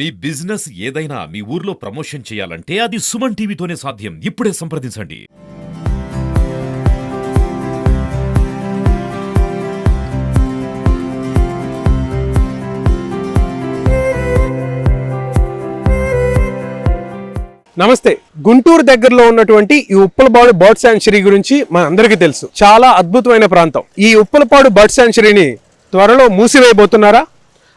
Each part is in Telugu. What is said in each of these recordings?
మీ బిజినెస్ ఏదైనా మీ ఊర్లో ప్రమోషన్ చేయాలంటే అది సుమన్ టీవీతోనే సాధ్యం. ఇప్పుడే సంప్రదించండి. నమస్తే. గుంటూరు దగ్గరలో ఉన్నటువంటి ఈ ఉప్పలపాడు బర్డ్ శాంక్చురీ గురించి మన అందరికీ తెలుసు. చాలా అద్భుతమైన ప్రాంతం. ఈ ఉప్పలపాడు బర్డ్ శాంక్చురీని త్వరలో మూసివేయబోతున్నారా?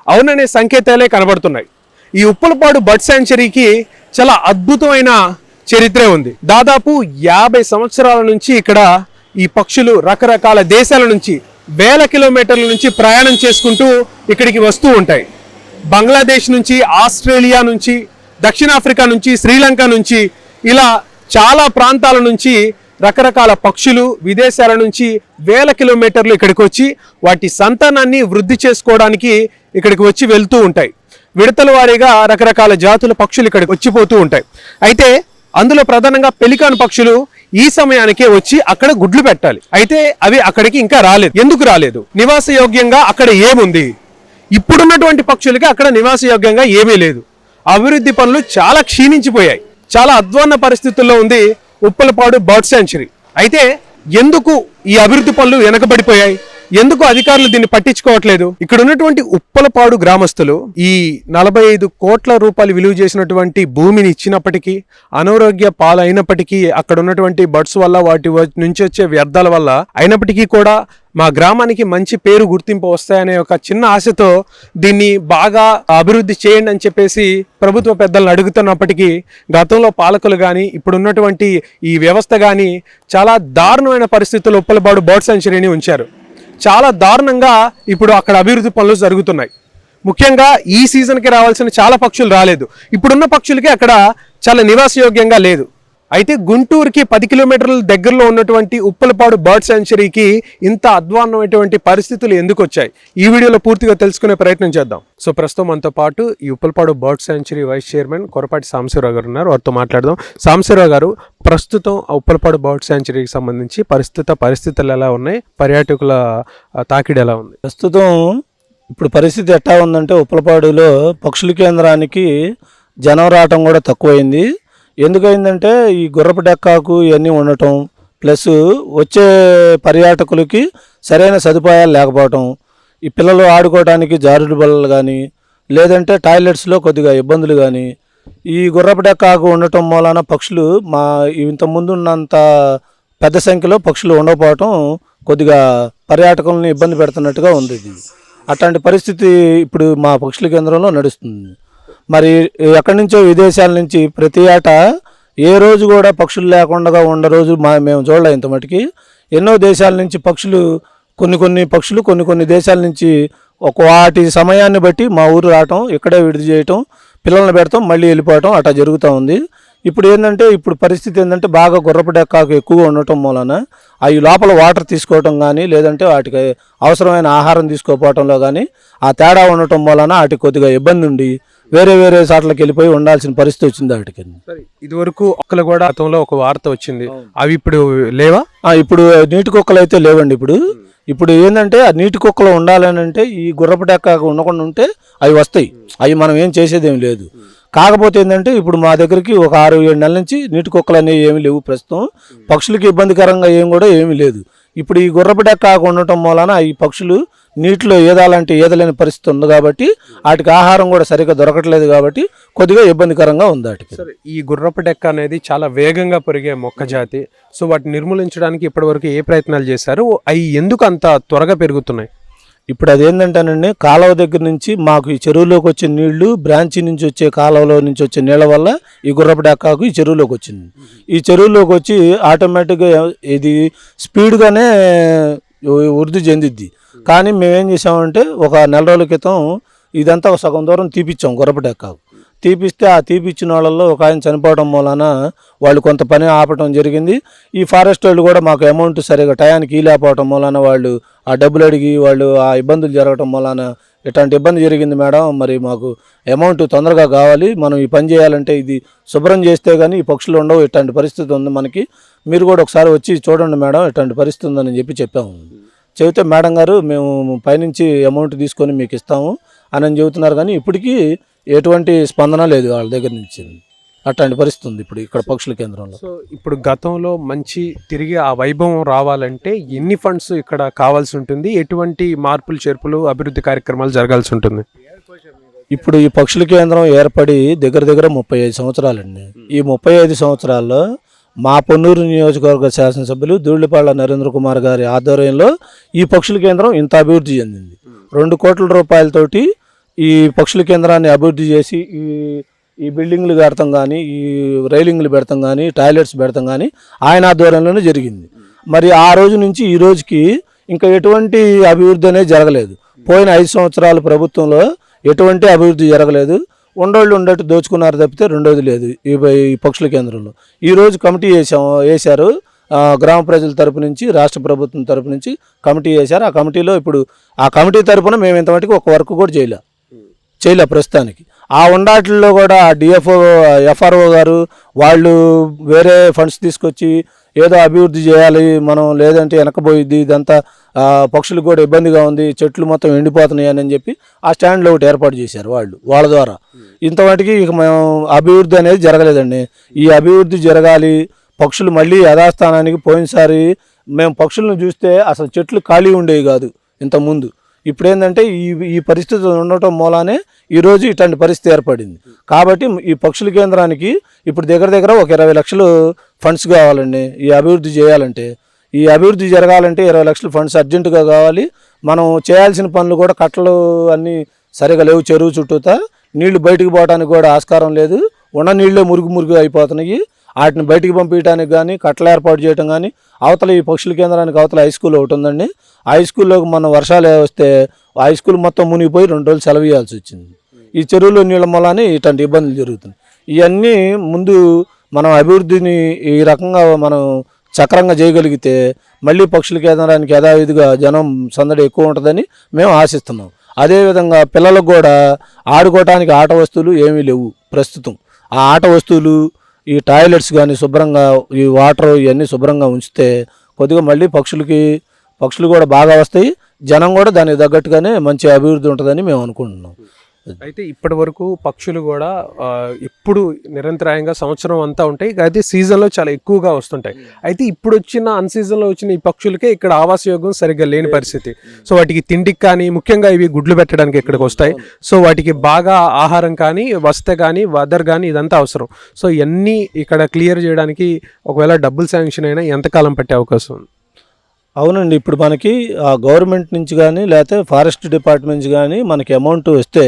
అవుననే సంకేతాలే కనబడుతున్నాయి. ఈ ఉప్పలపాడు బర్డ్ శాంచురీకి చాలా అద్భుతమైన చరిత్రే ఉంది. దాదాపు యాభై సంవత్సరాల నుంచి ఇక్కడ ఈ పక్షులు రకరకాల దేశాల నుంచి వేల కిలోమీటర్ల నుంచి ప్రయాణం చేసుకుంటూ ఇక్కడికి వస్తూ ఉంటాయి. బంగ్లాదేశ్ నుంచి ఆస్ట్రేలియా నుంచి దక్షిణాఫ్రికా నుంచి శ్రీలంక నుంచి ఇలా చాలా ప్రాంతాల నుంచి రకరకాల పక్షులు విదేశాల నుంచి వేల కిలోమీటర్లు ఇక్కడికి వచ్చి వాటి సంతానాన్ని వృద్ధి చేసుకోవడానికి ఇక్కడికి వచ్చి వెళ్తూ ఉంటాయి. విడతల వారీగా రకరకాల జాతుల పక్షులు ఇక్కడికి వచ్చిపోతూ ఉంటాయి. అయితే అందులో ప్రధానంగా పెలికాన్ పక్షులు ఈ సమయానికే వచ్చి అక్కడ గుడ్లు పెట్టాలి. అయితే అవి అక్కడికి ఇంకా రాలేదు. ఎందుకు రాలేదు? నివాస యోగ్యంగా అక్కడ ఏముంది? ఇప్పుడున్నటువంటి పక్షులకి అక్కడ నివాస యోగ్యంగా ఏమీ లేదు. అభివృద్ధి పనులు చాలా క్షీణించిపోయాయి. చాలా అధ్వాన్న పరిస్థితుల్లో ఉంది ఉప్పలపాడు బర్డ్ శాంచురీ అయితే ఎందుకు ఈ అభివృద్ధి పనులు వెనకబడిపోయాయి? ఎందుకు అధికారులు దీన్ని పట్టించుకోవట్లేదు? ఇక్కడ ఉన్నటువంటి ఉప్పలపాడు గ్రామస్తులు ఈ నలభై ఐదు కోట్ల రూపాయలు విలువ చేసినటువంటి భూమిని ఇచ్చినప్పటికీ అనారోగ్య పాలైనప్పటికీ అక్కడ ఉన్నటువంటి బర్డ్స్ వల్ల వాటి వ- నుంచి వచ్చే వ్యర్థాల వల్ల అయినప్పటికీ కూడా మా గ్రామానికి మంచి పేరు గుర్తింపు వస్తాయనే ఒక చిన్న ఆశతో దీన్ని బాగా అభివృద్ధి చేయండి అని చెప్పేసి ప్రభుత్వ పెద్దలను అడుగుతున్నప్పటికీ గతంలో పాలకులు కానీ ఇప్పుడున్నటువంటి ఈ వ్యవస్థ కానీ చాలా దారుణమైన పరిస్థితుల్లో ఉప్పలపాడు బర్డ్ సెంచరీని ఉంచారు. చాలా దారుణంగా ఇప్పుడు అక్కడ అభివృద్ధి పనులు జరుగుతున్నాయి. ముఖ్యంగా ఈ సీజన్కి రావాల్సిన చాలా పక్షులు రాలేదు. ఇప్పుడున్న పక్షులకి అక్కడ చాలా నివాసయోగ్యంగా లేదు. అయితే గుంటూరుకి పది కిలోమీటర్ల దగ్గరలో ఉన్నటువంటి ఉప్పలపాడు బర్డ్ సెంచరీకి ఇంత అధ్వాన్నమైనటువంటి పరిస్థితులు ఎందుకు వచ్చాయి? ఈ వీడియోలో పూర్తిగా తెలుసుకునే ప్రయత్నం చేద్దాం. సో ప్రస్తుతం మనతో పాటు ఈ Uppalapadu bird sanctuary vice chairman Korapati Sambasiva Rao గారు ఉన్నారు. వారితో మాట్లాడదాం. సాంబశివరావు గారు ప్రస్తుతం ఆ ఉప్పలపాడు బర్డ్ సెంచరీకి సంబంధించి పరిస్థిత పరిస్థితులు ఎలా ఉన్నాయి? పర్యాటకుల తాకిడి ఎలా ఉంది? ప్రస్తుతం ఇప్పుడు పరిస్థితి ఎట్టా ఉందంటే ఉప్పలపాడులో పక్షుల కేంద్రానికి జనం రావటం కూడా తక్కువైంది. ఎందుకైందంటే ఈ గుర్రపు డెక్కాకు ఇవన్నీ ఉండటం ప్లస్ వచ్చే పర్యాటకులకి సరైన సదుపాయాలు లేకపోవటం ఈ పిల్లలు ఆడుకోవడానికి జారుడు బల్లలు కానీ లేదంటే టాయిలెట్స్లో కొద్దిగా ఇబ్బందులు కానీ ఈ గుర్రపు డెక్కాకు ఉండటం మూలాన పక్షులు మా ఇంతకుముందు ఉన్నంత పెద్ద సంఖ్యలో పక్షులు ఉండకపోవటం కొద్దిగా పర్యాటకులను ఇబ్బంది పెడుతున్నట్టుగా ఉంది అట్లాంటి పరిస్థితి ఇప్పుడు మా పక్షుల కేంద్రంలో నడుస్తుంది. మరి ఎక్కడి నుంచో విదేశాల నుంచి ప్రతి ఏటా ఏ రోజు కూడా పక్షులు లేకుండా ఉన్న రోజు మా మేము చూడలే ఇంత మటుకి. ఎన్నో దేశాల నుంచి పక్షులు కొన్ని కొన్ని పక్షులు కొన్ని కొన్ని దేశాల నుంచి ఒక వాటి సమయాన్ని బట్టి మా ఊరు రావటం ఇక్కడే విడిది చేయటం పిల్లల్ని పెడతాం మళ్ళీ వెళ్ళిపోవటం అట్లా జరుగుతూ ఉంది. ఇప్పుడు ఏంటంటే ఇప్పుడు పరిస్థితి ఏంటంటే బాగా గుర్రపు ఎక్కువగా ఉండటం మూలన అవి లోపల వాటర్ తీసుకోవటం కానీ లేదంటే వాటికి అవసరమైన ఆహారం తీసుకోకపోవటంలో కానీ ఆ తేడా ఉండటం మూలన వాటికి కొద్దిగా ఇబ్బంది ఉండి వేరే వేరే చోట్లకి వెళ్ళిపోయి ఉండాల్సిన పరిస్థితి వచ్చింది వాటికి సరే ఇదివరకు ఒక్కలు కూడా గతంలో ఒక వార్త వచ్చింది. అవి ఇప్పుడు లేవా? ఇప్పుడు నీటి కుక్కలు అయితే లేవండి ఇప్పుడు. ఇప్పుడు ఏంటంటే ఆ నీటి కుక్కలు ఉండాలని అంటే ఈ గుర్రపు డెక్క ఉండకుండా ఉంటే అవి వస్తాయి. అవి మనం ఏం చేసేదేం లేదు. కాకపోతే ఏంటంటే ఇప్పుడు మా దగ్గరికి ఒక ఆరు ఏడు నెలల నుంచి నీటి కుక్కలు అనేవి ఏమి లేవు ప్రస్తుతం. పక్షులకి ఇబ్బందికరంగా ఏం కూడా ఏమీ లేదు. ఇప్పుడు ఈ గుర్రపు డెక్క ఉండటం మూలన ఈ పక్షులు నీటిలో ఏదాలంటే ఈదలేని పరిస్థితి ఉంది కాబట్టి వాటికి ఆహారం కూడా సరిగ్గా దొరకట్లేదు కాబట్టి కొద్దిగా ఇబ్బందికరంగా ఉంది వాటికి. సరే ఈ గుర్రపు డెక్క అనేది చాలా వేగంగా పెరిగే మొక్క జాతి. సో వాటిని నిర్మూలించడానికి ఇప్పటివరకు ఏ ప్రయత్నాలు చేశారు? అవి ఎందుకు అంత త్వరగా పెరుగుతున్నాయి? ఇప్పుడు అదేంటంటేనండి కాలువ దగ్గర నుంచి మాకు ఈ చెరువులోకి వచ్చే నీళ్ళు బ్రాంచి నుంచి వచ్చే కాలువలో నుంచి వచ్చే నీళ్ళ వల్ల ఈ గుర్రపు డెక్కాకు ఈ చెరువులోకి వచ్చింది. ఈ చెరువులోకి వచ్చి ఆటోమేటిక్గా ఇది స్పీడ్గానే వృద్ధి చెందిద్ది. కానీ మేమేం చేసామంటే ఒక నెల రోజుల క్రితం ఇదంతా ఒక సగం దూరం తీపిచ్చాం గుర్రపు డెక్కాకు తీపిస్తే ఆ తీపిచ్చిన వాళ్ళల్లో ఒక ఆయన చనిపోవడం మూలాన వాళ్ళు కొంత పని ఆపటం జరిగింది. ఈ ఫారెస్ట్ వాళ్ళు కూడా మాకు అమౌంట్ సరిగా టయానికి ఇలేకపోవటం మూలాన వాళ్ళు ఆ డబ్బులు అడిగి వాళ్ళు ఆ ఇబ్బందులు జరగటం మూలాన ఇట్లాంటి ఇబ్బంది జరిగింది మేడం. మరి మాకు అమౌంట్ తొందరగా కావాలి. మనం ఈ పని చేయాలంటే ఇది శుభ్రం చేస్తే కానీ ఈ పక్షులు ఉండవు. ఇట్లాంటి పరిస్థితి ఉంది మనకి. మీరు కూడా ఒకసారి వచ్చి చూడండి మేడం ఇట్లాంటి పరిస్థితి ఉందని చెప్పి చెప్పాము. చెబితే మేడం గారు మేము పైనుంచి అమౌంట్ తీసుకొని మీకు ఇస్తాము. అని చెబుతున్నారు కానీ ఇప్పటికీ ఎటువంటి స్పందన లేదు వాళ్ళ దగ్గర నుంచి. అట్లాంటి పరిస్థితి ఉంది ఇప్పుడు ఇక్కడ పక్షుల కేంద్రంలో. సో ఇప్పుడు గతంలో మంచి తిరిగి ఆ వైభవం రావాలంటే ఎన్ని ఫండ్స్ ఇక్కడ కావాల్సి ఉంటుంది? ఎటువంటి మార్పులు చేర్పులు అభివృద్ధి కార్యక్రమాలు జరగాల్సి ఉంటుంది? ఇప్పుడు ఈ పక్షుల కేంద్రం ఏర్పడి దగ్గర దగ్గర ముప్పై ఐదు సంవత్సరాలండి. ఈ ముప్పై ఐదు సంవత్సరాల్లో మా పొన్నూరు నియోజకవర్గ శాసనసభ్యులు దూళ్ళిపాళ్ళ నరేంద్ర కుమార్ గారి ఆధ్వర్యంలో ఈ పక్షుల కేంద్రం ఇంత అభివృద్ధి చెందింది. రెండు కోట్ల రూపాయలతోటి ఈ పక్షుల కేంద్రాన్ని అభివృద్ధి చేసి ఈ ఈ బిల్డింగ్లు పెడతాం కానీ ఈ రైలింగ్లు పెడతాం కానీ టాయిలెట్స్ పెడతాం కానీ ఆయన ఆధ్వర్యంలోనే జరిగింది. మరి ఆ రోజు నుంచి ఈ రోజుకి ఇంకా ఎటువంటి అభివృద్ధి అనేది జరగలేదు. పోయిన ఐదు సంవత్సరాల ప్రభుత్వంలో ఎటువంటి అభివృద్ధి జరగలేదు. ఉండోళ్ళు ఉండట్టు దోచుకున్నారు తప్పితే రెండోది లేదు ఈ ఈ పక్షుల కేంద్రంలో. ఈ రోజు కమిటీ వేసాం వేశారు. గ్రామ ప్రజల తరపు నుంచి రాష్ట్ర ప్రభుత్వం తరపు నుంచి కమిటీ వేశారు. ఆ కమిటీలో ఇప్పుడు ఆ కమిటీ తరపున మేము ఇంతమటికి ఒక వర్క్ కూడా చేయలే. చేయలే ప్రస్తుతానికి. ఆ ఉండాటిల్లో కూడా డిఎఫ్ఓ ఎఫ్ఆర్ఓ గారు వాళ్ళు వేరే ఫండ్స్ తీసుకొచ్చి ఏదో అభివృద్ధి చేయాలి మనం లేదంటే వెనకపోయింది ఇదంతా ఆ, పక్షులకు కూడా ఇబ్బందిగా ఉంది చెట్లు మొత్తం ఎండిపోతున్నాయి అని చెప్పి ఆ స్టాండ్లో ఒకటి ఏర్పాటు చేశారు వాళ్ళు వాళ్ళ ద్వారా. ఇంతమటికి ఇక మేము అభివృద్ధి అనేది జరగలేదండి. ఈ అభివృద్ధి జరగాలి పక్షులు మళ్ళీ యథాస్థానానికి పోయినసారి మేము పక్షులను చూస్తే అసలు చెట్లు ఖాళీ ఉండేవి కాదు ఇంతకుముందు. ఇప్పుడు ఏంటంటే ఈ ఈ పరిస్థితి ఉండటం మూలానే ఈరోజు ఇట్లాంటి పరిస్థితి ఏర్పడింది. కాబట్టి ఈ పక్షుల కేంద్రానికి ఇప్పుడు దగ్గర దగ్గర ఒక ఇరవై లక్షలు ఫండ్స్ కావాలండి. ఈ అభివృద్ధి చేయాలంటే ఈ అభివృద్ధి జరగాలంటే ఇరవై లక్షలు ఫండ్స్ అర్జెంటుగా కావాలి. మనం చేయాల్సిన పనులు కూడా కట్టలు అన్నీ సరిగా లేవు చెరువు చుట్టూతా. నీళ్ళు బయటికి పోవడానికి కూడా ఆస్కారం లేదు. ఉన్న నీళ్ళే మురుగు మురుగు అయిపోతున్నాయి. వాటిని బయటికి పంపించడానికి కానీ కట్టలు ఏర్పాటు చేయడం కానీ అవతల ఈ పక్షుల కేంద్రానికి అవతల హై స్కూల్ ఒకటి ఉందండి. హై స్కూల్లోకి మన వర్షాలు వస్తే ఆ హై స్కూల్ మొత్తం మునిగిపోయి రెండు రోజులు సెలవు ఇవ్వాల్సి వచ్చింది. ఈ చెరువులో నీళ్ళ మూలానే ఇట్లాంటి ఇబ్బందులు జరుగుతున్నాయి. ఇవన్నీ ముందు మనం అభివృద్ధిని ఈ రకంగా మనం చక్రంగా చేయగలిగితే మళ్ళీ పక్షుల కేంద్రానికి యథావిధిగా జనం సందడి ఎక్కువ ఉంటుందని మేము ఆశిస్తున్నాం. అదేవిధంగా పిల్లలకు కూడా ఆడుకోవటానికి ఆట వస్తువులు ఏమీ లేవు ప్రస్తుతం. ఆ ఆట వస్తువులు ఈ టాయిలెట్స్ కానీ శుభ్రంగా ఈ వాటర్ ఇవన్నీ శుభ్రంగా ఉంచితే కొద్దిగా మళ్ళీ పక్షులకి పక్షులు కూడా బాగా వస్తాయి. జనం కూడా దానికి తగ్గట్టుగానే మంచి అభివృద్ధి ఉంటుందని మేము అనుకుంటున్నాం. అయితే ఇప్పటి వరకు పక్షులు కూడా ఎప్పుడు నిరంతరాయంగా సంవత్సరం అంతా ఉంటాయి. అయితే సీజన్లో చాలా ఎక్కువగా వస్తుంటాయి. అయితే ఇప్పుడు వచ్చిన అన్ సీజన్లో వచ్చిన ఈ పక్షులకే ఇక్కడ ఆవాస యోగం సరిగ్గా లేని పరిస్థితి. సో వాటికి తిండికి కానీ ముఖ్యంగా ఇవి గుడ్లు పెట్టడానికి ఇక్కడికి వస్తాయి. సో వాటికి బాగా ఆహారం కానీ వస్తే కానీ వెదర్ కానీ ఇదంతా అవసరం. సో ఇవన్నీ ఇక్కడ క్లియర్ చేయడానికి ఒకవేళ డబ్బులు శాంక్షన్ అయినా ఎంతకాలం పట్టే అవకాశం ఉంది? అవునండి ఇప్పుడు మనకి ఆ గవర్నమెంట్ నుంచి కానీ లేకపోతే ఫారెస్ట్ డిపార్ట్మెంట్ నుంచి కానీ మనకి అమౌంట్ వస్తే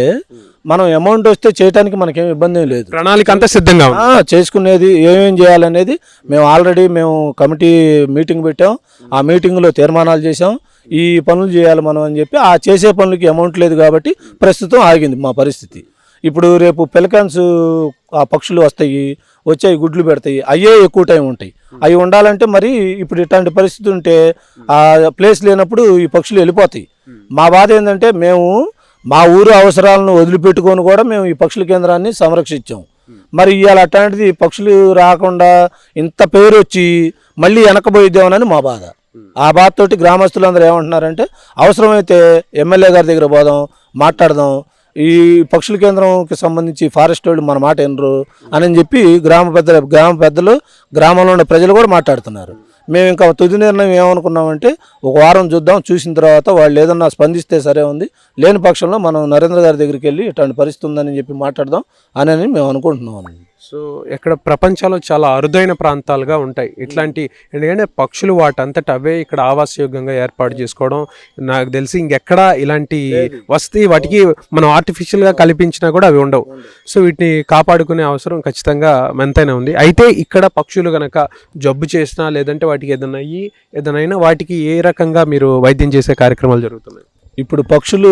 మనం అమౌంట్ వస్తే చేయడానికి మనకేం ఇబ్బంది ఏం లేదు. ప్రణాళిక అంతా సిద్ధంగా చేసుకునేది ఏమేం చేయాలనేది మేము ఆల్రెడీ మేము కమిటీ మీటింగ్ పెట్టాం. ఆ మీటింగ్లో తీర్మానాలు చేసాం ఈ పనులు చేయాలి మనం అని చెప్పి ఆ చేసే పనులకి అమౌంట్ లేదు కాబట్టి ప్రస్తుతం ఆగింది మా పరిస్థితి. ఇప్పుడు రేపు పెలికాన్స్ ఆ పక్షులు వస్తాయి వచ్చాయి గుడ్లు పెడతాయి అయ్యే ఎక్కువ టైం ఉంటాయి. అవి ఉండాలంటే మరి ఇప్పుడు ఇట్లాంటి పరిస్థితి ఉంటే ఆ ప్లేస్ లేనప్పుడు ఈ పక్షులు వెళ్ళిపోతాయి. మా బాధ ఏంటంటే మేము మా ఊరు అవసరాలను వదిలిపెట్టుకొని కూడా మేము ఈ పక్షుల కేంద్రాన్ని సంరక్షించాం. మరి ఇవాళ అట్లాంటిది పక్షులు రాకుండా ఇంత పేరు వచ్చి మళ్ళీ వెనకబోయిద్దామని మా బాధ. ఆ బాధతోటి గ్రామస్తులందరూ ఏమంటున్నారంటే అవసరమైతే ఎమ్మెల్యే గారి దగ్గర పోదాం మాట్లాడదాం ఈ పక్షుల కేంద్రంకి సంబంధించి ఫారెస్ట్ వాళ్ళు మన మాట వినరు అని చెప్పి గ్రామ పెద్దలు గ్రామ పెద్దలు గ్రామంలో ఉన్న ప్రజలు కూడా మాట్లాడుతున్నారు. మేము ఇంకా తుది నిర్ణయం ఏమనుకున్నామంటే ఒక వారం చూద్దాం చూసిన తర్వాత వాళ్ళు ఏదన్నా స్పందిస్తే సరే ఉంది లేని పక్షంలో మనం నరేంద్ర గారి దగ్గరికి వెళ్ళి ఇట్లాంటి పరిస్థితి ఉందని చెప్పి మాట్లాడదాం అని మేము అనుకుంటున్నాం. సో ఇక్కడ ప్రపంచంలో చాలా అరుదైన ప్రాంతాలుగా ఉంటాయి. ఇట్లాంటి ఎందుకంటే పక్షులు వాటంతట అవే ఇక్కడ ఆవాసయోగ్యంగా ఏర్పాటు చేసుకోవడం నాకు తెలిసి ఇంకెక్కడా ఇలాంటి వస్తే వాటికి మనం artificial గా కల్పించినా కూడా అవి ఉండవు. సో వీటిని కాపాడుకునే అవసరం ఖచ్చితంగా ఎంతైనా ఉంది. అయితే ఇక్కడ పక్షులు గనక జబ్బు చేసినా లేదంటే వాటికి ఏదైనా అయ్యి ఏదైనా వాటికి ఏ రకంగా మీరు వైద్యం చేసే కార్యక్రమాలు జరుగుతున్నాయి? ఇప్పుడు పక్షులు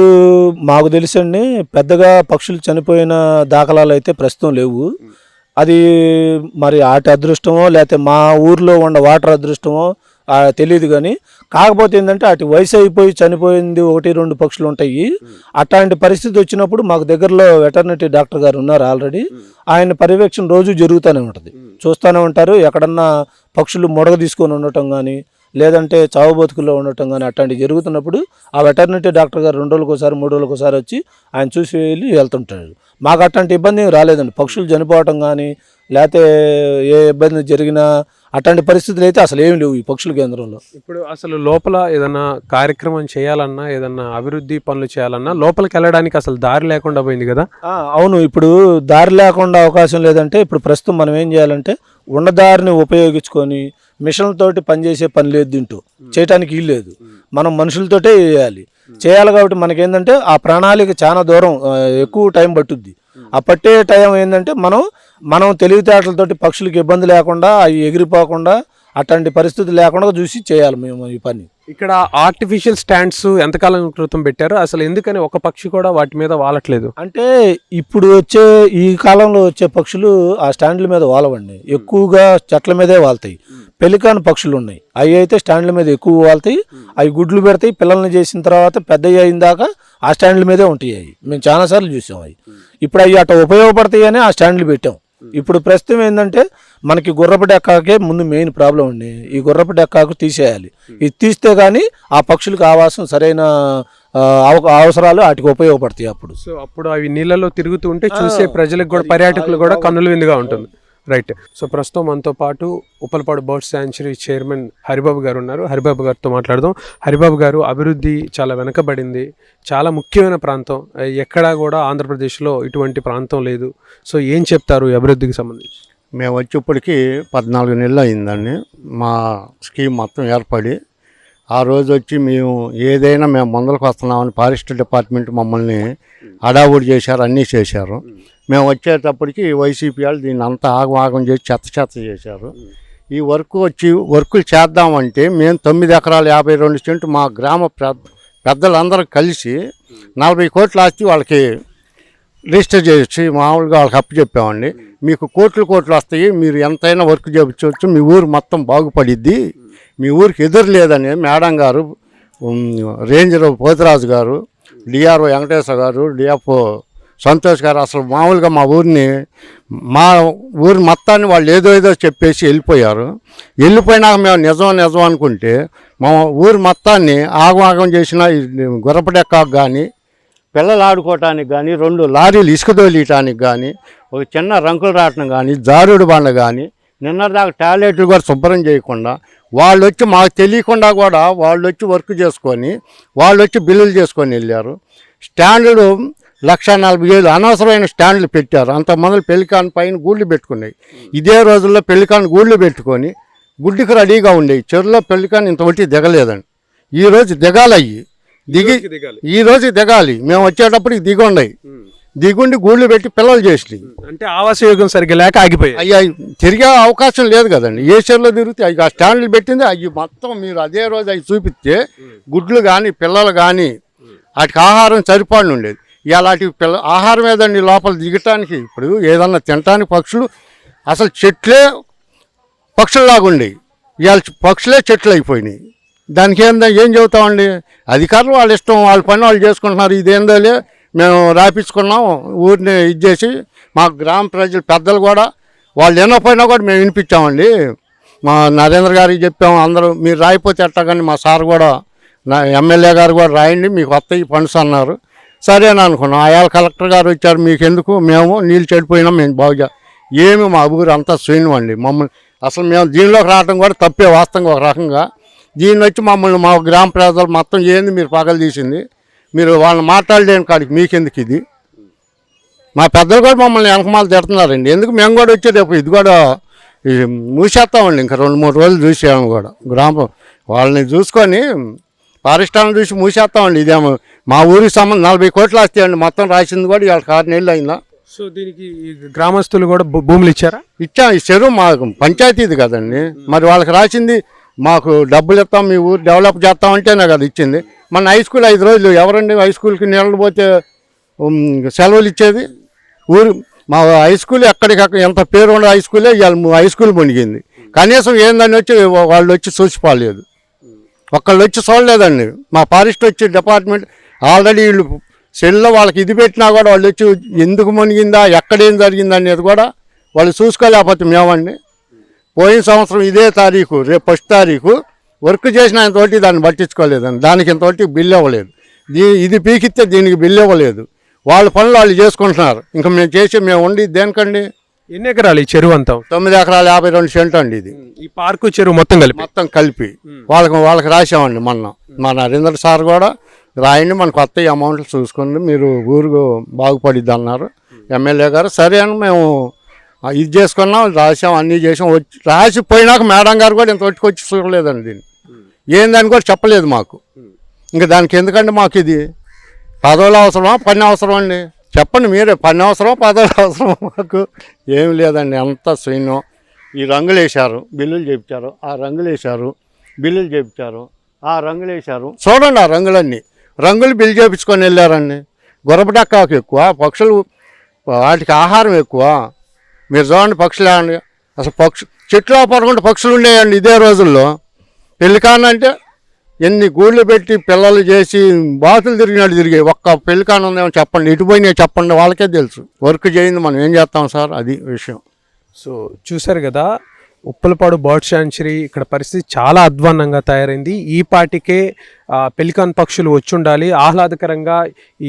మాకు తెలుసండి పెద్దగా పక్షులు చనిపోయిన దాఖలాలు అయితే ప్రస్తుతం లేవు. అది మరి ఆటి అదృష్టమో లేకపోతే మా ఊర్లో ఉన్న వాటర్ అదృష్టమో తెలియదు కానీ కాకపోతే ఏంటంటే అటు వయసు అయిపోయి చనిపోయింది ఒకటి రెండు పక్షులు ఉంటాయి. అట్లాంటి పరిస్థితి వచ్చినప్పుడు మాకు దగ్గరలో వెటర్నరీ డాక్టర్ గారు ఉన్నారు ఆల్రెడీ. ఆయన పర్యవేక్షణ రోజు జరుగుతూనే ఉంటుంది. చూస్తూనే ఉంటారు. ఎక్కడన్నా పక్షులు మొడగ తీసుకొని ఉండటం కానీ లేదంటే చావు బతుకుల్లో ఉండటం కానీ అట్లాంటివి జరుగుతున్నప్పుడు ఆ వెటర్నిటీ డాక్టర్ గారు రెండు రోజులకు ఒకసారి మూడు రోజులకు ఒకసారి వచ్చి ఆయన చూసి వెళ్ళి వెళ్తుంటాడు. మాకు అట్లాంటి ఇబ్బంది రాలేదండి. పక్షులు చనిపోవటం కానీ లేకపోతే ఏ ఇబ్బంది జరిగినా అట్లాంటి పరిస్థితులు అయితే అసలు ఏమి లేవు ఈ పక్షుల కేంద్రంలో. ఇప్పుడు అసలు లోపల ఏదన్నా కార్యక్రమం చేయాలన్నా ఏదన్నా అభివృద్ధి పనులు చేయాలన్నా లోపలికి వెళ్ళడానికి అసలు దారి లేకుండా పోయింది కదా? అవును. ఇప్పుడు దారి లేకుండా అవకాశం లేదంటే ఇప్పుడు ప్రస్తుతం మనం ఏం చేయాలంటే ఉండదారిని ఉపయోగించుకొని మిషన్లతోటి పనిచేసే పని లేదు దీంట్లో చేయటానికి వీలు లేదు. మనం మనుషులతోటే చేయాలి. చేయాలి కాబట్టి మనకేంటంటే ఆ ప్రణాళిక చాలా దూరం ఎక్కువ టైం పట్టుద్ది. ఆ పట్టే టైం ఏంటంటే మనం మనం తెలివితేటలతోటి పక్షులకు ఇబ్బంది లేకుండా అవి ఎగిరిపోకుండా అట్లాంటి పరిస్థితి లేకుండా చూసి చేయాలి మేము ఈ పని. ఇక్కడ ఆర్టిఫిషియల్ స్టాండ్స్ ఎంతకాలం క్రితం పెట్టారు? అసలు ఎందుకని ఒక పక్షి కూడా వాటి మీద వాలట్లేదు? అంటే ఇప్పుడు వచ్చే ఈ కాలంలో వచ్చే పక్షులు ఆ స్టాండ్ల మీద వాలవండి. ఎక్కువగా చెట్ల మీదే వాళ్తాయి పెలికాన్ పక్షులు ఉన్నాయి అవి అయితే స్టాండ్ల మీద ఎక్కువ వాళ్తాయి అవి గుడ్లు పెడతాయి. పిల్లల్ని చేసిన తర్వాత పెద్ద అయిన దాకా ఆ స్టాండ్ల మీదే ఉంటాయి అవి. మేము చాలాసార్లు చూసాం అవి. ఇప్పుడు అవి అట్లా ఉపయోగపడతాయి అని ఆ స్టాండ్లు పెట్టాం. ఇప్పుడు ప్రస్తుతం ఏంటంటే మనకి గుర్రపు డెక్కాకే ముందు మెయిన్ ప్రాబ్లం అండి. ఈ గుర్రపు డెక్కాకు తీసేయాలి. ఇది తీస్తే కానీ ఆ పక్షులకు ఆవాసం సరైన అవసరాలు వాటికి ఉపయోగపడతాయి అప్పుడు. సో అప్పుడు అవి నీళ్ళలో తిరుగుతూ ఉంటే చూసే ప్రజలకు కూడా పర్యాటకులు కూడా కన్నుల విందుగా ఉంటుంది. రైట్. సో ప్రస్తుతం మనతో పాటు Uppalapadu bird sanctuary chairman Haribabu గారు ఉన్నారు. హరిబాబు గారితో మాట్లాడదాం. హరిబాబు గారు అభివృద్ధి చాలా వెనకబడింది. చాలా ముఖ్యమైన ప్రాంతం. ఎక్కడా కూడా ఆంధ్రప్రదేశ్లో ఇటువంటి ప్రాంతం లేదు. సో ఏం చెప్తారు ఈ అభివృద్ధికి సంబంధించి? మేము వచ్చినప్పటికీ పద్నాలుగు నెలలు అయిందండి. మా స్కీమ్ మొత్తం ఏర్పడి ఆ రోజు వచ్చి మేము ఏదైనా మేము ముందరకు వస్తున్నామని ఫారెస్ట్ డిపార్ట్మెంట్ మమ్మల్ని హడావుడి చేశారు అన్నీ చేశారు. మేము వచ్చేటప్పటికి వైసీపీ వాళ్ళు దీన్ని అంతా ఆగమాగం చేసి చెత్త చెత్త చేశారు. ఈ వర్క్ వచ్చి వర్కులు చేద్దామంటే మేము తొమ్మిది ఎకరాలు యాభై రెండు సెంటు మా గ్రామ పెద్దలందరూ కలిసి నలభై కోట్ల ఆస్తి వాళ్ళకి రిజిస్టర్ చేసి మామూలుగా వాళ్ళకి అప్పు చెప్పామండి. మీకు కోట్లు కోట్లు వస్తాయి. మీరు ఎంతైనా వర్క్ చేయించవచ్చు. మీ ఊరు మొత్తం బాగుపడిద్ది. మీ ఊరికి ఎదురు లేదని మేడం గారు రేంజర్ పోతిరాజు గారు డిఆర్ఓ వెంకటేశ్వర గారు డిఎఫ్ఓ సంతోష్ గారు అసలు మామూలుగా మా ఊరిని మా ఊరి మొత్తాన్ని వాళ్ళు ఏదో ఏదో చెప్పేసి వెళ్ళిపోయారు. వెళ్ళిపోయినాక మేము నిజం నిజం అనుకుంటే మా ఊరి మొత్తాన్ని ఆగమాగం చేసిన ఈ కానీ పిల్లలు ఆడుకోవటానికి కానీ రెండు లారీలు ఇసుక తోలియటానికి కానీ ఒక చిన్న రంకులు రావటం కానీ జారుడు బండ కానీ నిన్నటిదాకా టాయిలెట్లు కూడా శుభ్రం చేయకుండా వాళ్ళు వచ్చి మాకు తెలియకుండా కూడా వాళ్ళు వచ్చి వర్క్ చేసుకొని వాళ్ళు వచ్చి బిల్లులు చేసుకొని వెళ్ళారు. స్టాండ్లు లక్ష నలభై వేలు అనవసరమైన స్టాండ్లు పెట్టారు. అంత మొదలు పెళ్ళికాన్ పైన గూళ్ళు పెట్టుకున్నాయి. ఇదే రోజుల్లో పెళ్ళికాన్ గూళ్ళు పెట్టుకొని గుడ్డికి రెడీగా ఉండేవి. చెరువులో పెళ్ళికాన్ ఇంతవరకు దిగలేదండి. ఈరోజు దిగాలయ్యి. దిగి ఈ రోజు దిగాలి. మేము వచ్చేటప్పటికి దిగుండయి దిగుండి. గూళ్ళు పెట్టి పిల్లలు చేసి అంటే ఆవాస యోగం సరిగ్గా లేక ఆగిపోయాయి. అయ్యా తిరిగే అవకాశం లేదు కదండి. ఏ చెరువులో తిరిగితే అవి ఆ స్టాండ్లు పెట్టింది అవి మొత్తం మీరు అదే రోజు అవి చూపిస్తే గుడ్లు కానీ పిల్లలు కానీ వాటికి ఆహారం సరిపడి ఉండేది. ఇలాంటి పిల్ల ఆహారం ఏదండి లోపల దిగటానికి? ఇప్పుడు ఏదన్నా తినటానికి పక్షులు అసలు చెట్లే పక్షుల్లాగా ఉండేవి ఇవాళ పక్షులే చెట్లు అయిపోయినాయి. దానికి ఏందా ఏం చెబుతామండి? అధికారులు వాళ్ళ ఇష్టం వాళ్ళ పని వాళ్ళు చేసుకుంటున్నారు. ఇదేందోలే మేము రాపించుకున్నాం ఊరిని ఇచ్చేసి మా గ్రామ ప్రజలు పెద్దలు కూడా వాళ్ళు వినకపోయినా కూడా మేము వినిపించామండి. మా నరేంద్ర గారికి చెప్పాము అందరూ మీరు రాయిపోతే ఎట్టగాని మా సార్ కూడా నా ఎమ్మెల్యే గారు కూడా రాయండి మీకు వస్తాయి ఫండ్స్ అన్నారు. సరే అని అనుకున్నాం. ఆయాల కలెక్టర్ గారు వచ్చారు మీకు ఎందుకు మేము నీళ్ళు చెడిపోయినా మేము బాగా ఏమి మా ఊరు అంతా శూన్యం అండి. మమ్మల్ని అసలు మేము దీనిలోకి రావడం కూడా తప్పే వాస్తవంగా ఒక రకంగా. దీన్ని వచ్చి మమ్మల్ని మా గ్రామ ప్రజలు మొత్తం ఏంది మీరు పగలు తీసింది? మీరు వాళ్ళని మాట్లాడలేని కాడికి మీకెందుకు ఇది? మా పెద్దలు కూడా మమ్మల్ని వెనకమాల తిడుతున్నారండి. ఎందుకు మేము కూడా వచ్చి రేపు ఇది కూడా మూసేస్తామండి ఇంకా రెండు మూడు రోజులు చూసాము కూడా. గ్రామం వాళ్ళని చూసుకొని పారిశ్రామం చూసి మూసేస్తామండి ఇదేమో మా ఊరికి సంబంధం నలభై కోట్లు వస్తాయండి మొత్తం రాసింది కూడా ఇవాళ ఆరు నెలలు అయిందా సో దీనికి గ్రామస్తులు కూడా భూములు ఇచ్చారా? ఇచ్చాం. ఈ చెరువు మాకు పంచాయతీది కదండి. మరి వాళ్ళకి రాసింది మాకు డబ్బులు ఇస్తాం మీ ఊరు డెవలప్ చేస్తాం నాకు కదా ఇచ్చింది. మన హై స్కూల్ ఐదు రోజులు ఎవరండి హై స్కూల్కి నీళ్ళు పోతే సెలవులు ఇచ్చేది? ఊరు మా హై స్కూల్ ఎక్కడికక్కడ ఎంత పేరు ఉన్న హై స్కూలే ఇవాళ హై స్కూల్ మునిగింది. కనీసం ఏందని వచ్చి వాళ్ళు వచ్చి చూసిపోలేదు ఒక్కళ్ళు వచ్చి చూడలేదండి. మా ఫారెస్ట్ వచ్చి డిపార్ట్మెంట్ ఆల్రెడీ వీళ్ళు సెల్లో వాళ్ళకి ఇది పెట్టినా కూడా వాళ్ళు వచ్చి ఎందుకు మునిగిందా? ఎక్కడేం జరిగిందనేది కూడా వాళ్ళు చూసుకోలేకపోతే మేమండి. పోయిన సంవత్సరం ఇదే తారీఖు రేపు ఫస్ట్ తారీఖు వర్క్ చేసిన ఆయన తోటి దాన్ని పట్టించుకోలేదండి. దానికి ఇంతవరకు బిల్లు ఇవ్వలేదు. దీ ఇది పీకిస్తే దీనికి బిల్లు ఇవ్వలేదు. వాళ్ళ పనులు వాళ్ళు చేసుకుంటున్నారు. ఇంకా మేము చేసి మేము ఉండి దేనికండి? ఎన్ని ఎకరాలు ఈ చెరువు అంతా? తొమ్మిది ఎకరాల యాభై రెండు సెంట్ అండి ఇది. ఈ పార్కు చెరువు మొత్తం కలిపి? మొత్తం కలిపి. వాళ్ళకి వాళ్ళకి రాసామండి మొన్న. మా నరేంద్ర సార్ కూడా రాయండి మన కొత్త అమౌంట్లు చూసుకోండి మీరు ఊరు బాగుపడిద్ది అన్నారు ఎమ్మెల్యే గారు సరే అని మేము ఇది చేసుకున్నాం రాసాం అన్నీ చేసాం వచ్చి రాసిపోయినాక మేడం గారు కూడా ఇంత వచ్చి చూడలేదండి దీన్ని. ఏందని కూడా చెప్పలేదు మాకు. ఇంకా దానికి ఎందుకండి మాకు ఇది? పదవులు అవసరమా? పని అవసరం అండి? చెప్పండి మీరే. పని అవసరమా? పదవులు అవసరమా మాకు? ఏం లేదండి. అంతా సైన్యం. ఈ రంగులు వేశారు. బిల్లులు చేయించారు ఆ రంగులు వేశారు. బిల్లులు చేయించారు ఆ రంగులు వేశారు. చూడండి ఆ రంగులన్నీ. రంగులు బిల్లు చేయించుకొని వెళ్ళారండి. గుర్రపటక్కాకు ఎక్కువ పక్షులు వాటికి ఆహారం ఎక్కువ. మీరు చూడండి పక్షులు ఏమండి? అసలు పక్షు చెట్లో పడకుండా పక్షులు ఉండేయండి ఇదే రోజుల్లో. పెళ్ళికానంటే ఎన్ని గూళ్ళు పెట్టి పిల్లలు చేసి బాతులు తిరిగినట్టు తిరిగి ఒక్క పెళ్ళికాన్ ఉందేమో చెప్పండి. ఇటు చెప్పండి. వాళ్ళకే తెలుసు. వర్క్ చేయింది మనం ఏం చేస్తాం సార్? అది విషయం. సో చూశారు కదా ఉప్పలపాడు బర్డ్ శాంచురీ ఇక్కడ పరిస్థితి చాలా అధ్వాన్నంగా తయారైంది. ఈ పాటికే పెలికాన్ పక్షులు వచ్చుండాలి. ఆహ్లాదకరంగా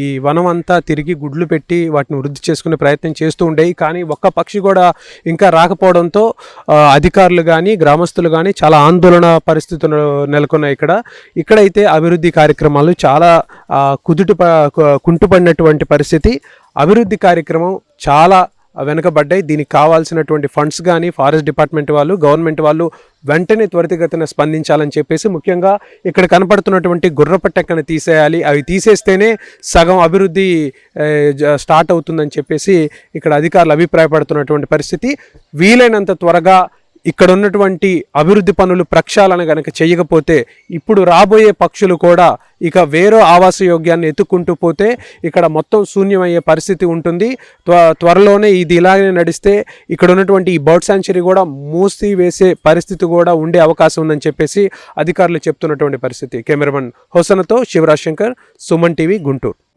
ఈ వనం అంతా తిరిగి గుడ్లు పెట్టి వాటిని వృద్ధి చేసుకునే ప్రయత్నం చేస్తూ ఉండేవి. కానీ ఒక్క పక్షి కూడా ఇంకా రాకపోవడంతో అధికారులు కానీ గ్రామస్తులు కానీ చాలా ఆందోళన పరిస్థితులు నెలకొన్నాయి ఇక్కడ. ఇక్కడైతే అభివృద్ధి కార్యక్రమాలు చాలా కుదుట కుంటుపడినటువంటి పరిస్థితి. అభివృద్ధి కార్యక్రమం చాలా వెనకబడ్డాయి. దీనికి కావాల్సినటువంటి ఫండ్స్ కానీ ఫారెస్ట్ డిపార్ట్మెంట్ వాళ్ళు గవర్నమెంట్ వాళ్ళు వెంటనే త్వరితగతిన స్పందించాలని చెప్పేసి ముఖ్యంగా ఇక్కడ కనపడుతున్నటువంటి గుర్రపట్టెక్కను తీసేయాలి. అవి తీసేస్తేనే సగం అభివృద్ధి జ- స్టార్ట్ అవుతుందని చెప్పేసి ఇక్కడ అధికారులు అభిప్రాయపడుతున్నటువంటి పరిస్థితి. వీలైనంత త్వరగా ఇక్కడ ఉన్నటువంటి అభివృద్ధి పనులు ప్రక్షాళన కనుక చేయకపోతే ఇప్పుడు రాబోయే పక్షులు కూడా ఇక వేరే ఆవాస యోగ్యాన్ని ఎత్తుకుంటూ పోతే ఇక్కడ మొత్తం శూన్యమయ్యే పరిస్థితి ఉంటుంది. త్వ- త్వరలోనే ఇది ఇలాగే నడిస్తే ఇక్కడ ఉన్నటువంటి ఈ బర్డ్ సాంచురీ కూడా మూసి వేసే పరిస్థితి కూడా ఉండే అవకాశం ఉందని చెప్పేసి అధికారులు చెప్తున్నటువంటి పరిస్థితి. కెమెరామన్ హోసనతో శివరాజ్ శంకర్ సుమన్ టీవీ గుంటూరు.